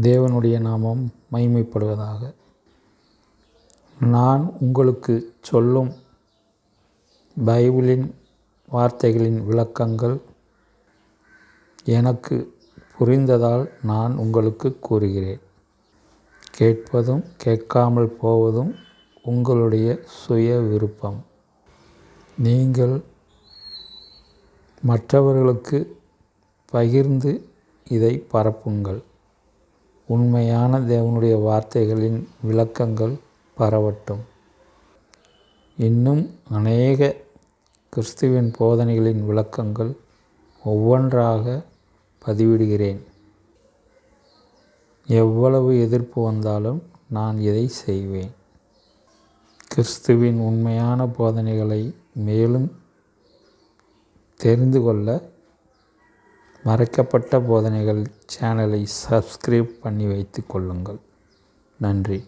தேவனுடைய நாமம் மகிமைப்படுவதாக. நான் உங்களுக்கு சொல்லும் பைபிளின் வார்த்தைகளின் விளக்கங்கள் எனக்கு புரிந்ததால் நான் உங்களுக்கு கூறுகிறேன். கேட்பதும் கேட்காமல் போவதும் உங்களுடைய சுய விருப்பம். நீங்கள் மற்றவர்களுக்கு பகிர்ந்து இதை பரப்புங்கள். உண்மையான தேவனுடைய வார்த்தைகளின் விளக்கங்கள் பரவட்டும். இன்னும் அநேக கிறிஸ்துவின் போதனைகளின் விளக்கங்கள் ஒவ்வொன்றாக பதிவிடுகிறேன். எவ்வளவு எதிர்ப்பு வந்தாலும் நான் இதை செய்வேன்? கிறிஸ்துவின் உண்மையான போதனைகளை மேலும் தெரிந்து கொள்ள மறைக்கப்பட்ட போதனைகள் சேனலை சப்ஸ்கிரைப் பண்ணி வைத்து கொள்ளுங்கள். நன்றி.